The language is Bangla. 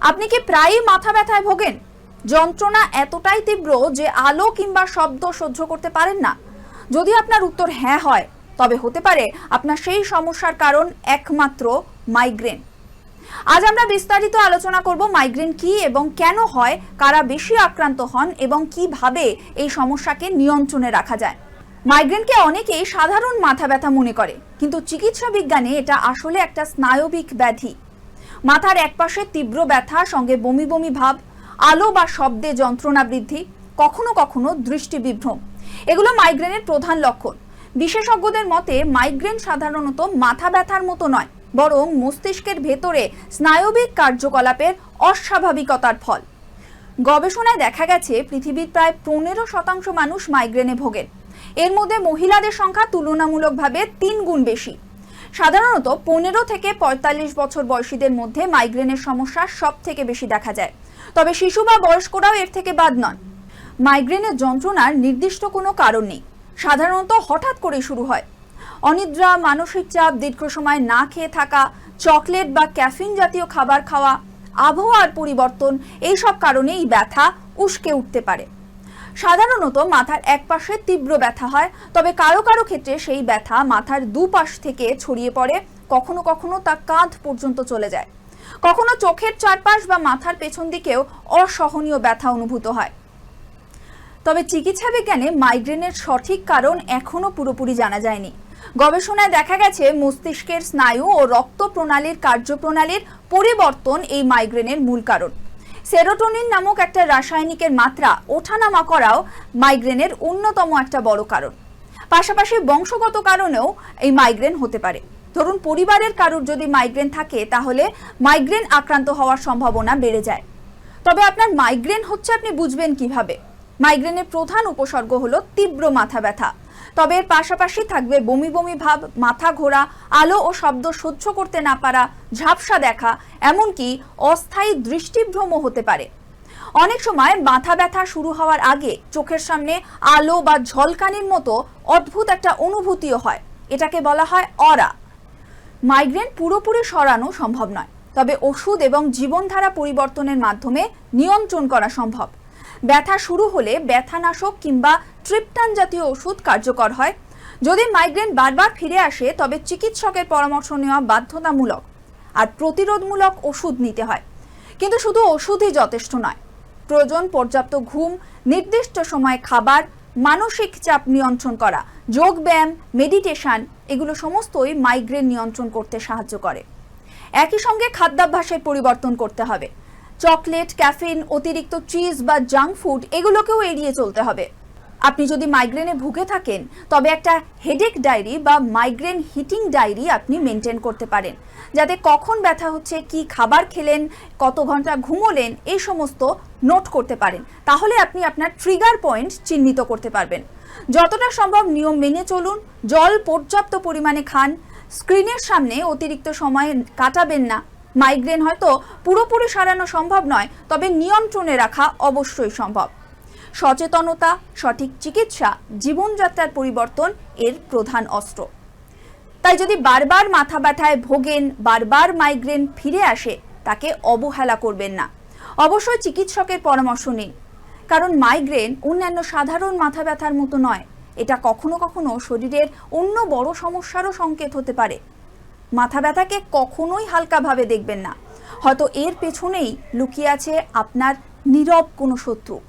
আপনি কি প্রায়ই মাথা ব্যথায় ভোগেন? যন্ত্রণা এতটাই তীব্র যে আলো কিংবা শব্দ সহ্য করতে পারেন না। যদি আপনার উত্তর হ্যাঁ হয়, তবে হতে পারে আপনার সেই সমস্যার কারণ একমাত্র মাইগ্রেন। আজ আমরা বিস্তারিত আলোচনা করব মাইগ্রেন কি এবং কেন হয়, কারা বেশি আক্রান্ত হন এবং কীভাবে এই সমস্যাকে নিয়ন্ত্রণে রাখা যায়। মাইগ্রেনকে অনেকেই সাধারণ মাথা ব্যথা মনে করে, কিন্তু চিকিৎসা বিজ্ঞানে এটা আসলে একটা স্নায়বিক ব্যাধি। মাথার একপাশে তীব্র ব্যথা, সঙ্গে বমি বমি ভাব, আলো বা শব্দে যন্ত্রণা বৃদ্ধি, কখনো কখনো দৃষ্টি বিভ্রম। এগুলো মাইগ্রেনের প্রধান লক্ষণ। বিশেষজ্ঞদের মতে মাইগ্রেন সাধারণত মাথা ব্যথার মতো নয়, বরং মস্তিষ্কের ভেতরে স্নায়বিক কার্যকলাপের অস্বাভাবিকতার ফল। গবেষণায় দেখা গেছে, পৃথিবীর প্রায় পনেরো শতাংশ মানুষ মাইগ্রেনে ভোগেন। এর মধ্যে মহিলাদের সংখ্যা তুলনামূলকভাবে তিন গুণ বেশি। সাধারণত পনেরো থেকে পঁয়তাল্লিশ বছর বয়সীদের মধ্যে মাইগ্রেনের সমস্যা সব থেকে বেশি দেখা যায়। তবে শিশু বা বয়স্করাও এর থেকে বাদ নন। মাইগ্রেনের যন্ত্রণার নির্দিষ্ট কোনো কারণ নেই। সাধারণত হঠাৎ করে শুরু হয়। অনিদ্রা, মানসিক চাপ, দীর্ঘ সময় না খেয়ে থাকা, চকলেট বা ক্যাফিন জাতীয় খাবার খাওয়া, আবহাওয়ার পরিবর্তন, এইসব কারণে এই ব্যথা উস্কে উঠতে পারে। সাধারণত মাথার একপাশে তীব্র ব্যথা হয়, তবে কারও কারও ক্ষেত্রে সেই ব্যথা মাথার দুপাশ থেকে ছড়িয়ে পড়ে, কখনো কখনো তা কাঁধ পর্যন্ত চলে যায়। কখনো চোখের চারপাশ বা মাথার পেছন দিকেও অসহনীয় ব্যথা অনুভূত হয়। তবে চিকিৎসা বিজ্ঞানে মাইগ্রেনের সঠিক কারণ এখনও পুরোপুরি জানা যায়নি। গবেষণায় দেখা গেছে, মস্তিষ্কের স্নায়ু ও রক্ত প্রণালীর কার্যপ্রণালীর পরিবর্তন এই মাইগ্রেনের মূল কারণ। সেরোটোনিন নামক একটা রাসায়নিকের মাত্রা ওঠানামা করাও মাইগ্রেনের অন্যতম একটা বড় কারণ। পাশাপাশি বংশগত কারণেও এই মাইগ্রেন হতে পারে। ধরুন, পরিবারের কারোর যদি মাইগ্রেন থাকে, তাহলে মাইগ্রেন আক্রান্ত হওয়ার সম্ভাবনা বেড়ে যায়। তবে আপনার মাইগ্রেন হচ্ছে আপনি বুঝবেন কীভাবে? মাইগ্রেনের প্রধান উপসর্গ হলো তীব্র মাথা ব্যথা। তবে এর পাশাপাশি থাকবে বমি বমি ভাব, মাথা ঘোরা, আলো ও শব্দ সহ্য করতে না পারা, ঝাপসা দেখা, এমনকি অস্থায়ী দৃষ্টিভ্রম হতে পারে। অনেক সময় মাথা ব্যথা শুরু হওয়ার আগে চোখের সামনে আলো বা ঝলকানির মতো অদ্ভুত একটা অনুভূতিও হয়। এটাকে বলা হয় অরা। মাইগ্রেন পুরোপুরি সরানো সম্ভব নয়, তবে ওষুধ এবং জীবনধারা পরিবর্তনের মাধ্যমে নিয়ন্ত্রণ করা সম্ভব। ব্যথা শুরু হলে ব্যথানাশক কিংবা ট্রিপটান জাতীয় ওষুধ কার্যকর হয়। যদি মাইগ্রেন বারবার ফিরে আসে, তবে চিকিৎসকের পরামর্শ নেওয়া বাধ্যতামূলক আর প্রতিরোধমূলক ওষুধ নিতে হয়। কিন্তু শুধু ওষুধই যথেষ্ট নয়। প্রয়োজন পর্যাপ্ত ঘুম, নির্দিষ্ট সময় খাবার, মানসিক চাপ নিয়ন্ত্রণ করা, যোগ ব্যায়াম, মেডিটেশন, এগুলো সমস্তই মাইগ্রেন নিয়ন্ত্রণ করতে সাহায্য করে। একই সঙ্গে খাদ্যাভ্যাসের পরিবর্তন করতে হবে। চকলেট, ক্যাফিন, অতিরিক্ত চিজ বা জাঙ্ক ফুড, এগুলোকেও এড়িয়ে চলতে হবে। আপনি যদি মাইগ্রেনে ভুগে থাকেন, তবে একটা হেডেক ডায়েরি বা মাইগ্রেন হিটিং ডায়েরি আপনি মেনটেন করতে পারেন, যাতে কখন ব্যথা হচ্ছে, কি খাবার খেলেন, কত ঘণ্টা ঘুমোলেন, এই সমস্ত নোট করতে পারেন। তাহলে আপনি আপনার ট্রিগার পয়েন্ট চিহ্নিত করতে পারবেন। যতটা সম্ভব নিয়ম মেনে চলুন, জল পর্যাপ্ত পরিমাণে খান, স্ক্রিনের সামনে অতিরিক্ত সময় কাটাবেন না। মাইগ্রেন হয়তো পুরোপুরি সারানো সম্ভব নয়, তবে নিয়ন্ত্রণে রাখা অবশ্যই সম্ভব। সচেতনতা, সঠিক চিকিৎসা, জীবনযাত্রার পরিবর্তন এর প্রধান অস্ত্র। তাই যদি বারবার মাথা ব্যথায় ভোগেন, বারবার মাইগ্রেন ফিরে আসে, তাকে অবহেলা করবেন না। অবশ্যই চিকিৎসকের পরামর্শ নিন। কারণ মাইগ্রেন অন্যান্য সাধারণ মাথা ব্যথার মতো নয়। এটা কখনো কখনো শরীরের অন্য বড় সমস্যারও সংকেত হতে পারে। মাথা ব্যথাকে কখনোই হালকাভাবে দেখবেন না। হয়তো এর পেছনেই লুকিয়ে আছে আপনার নীরব কোনো শত্রু।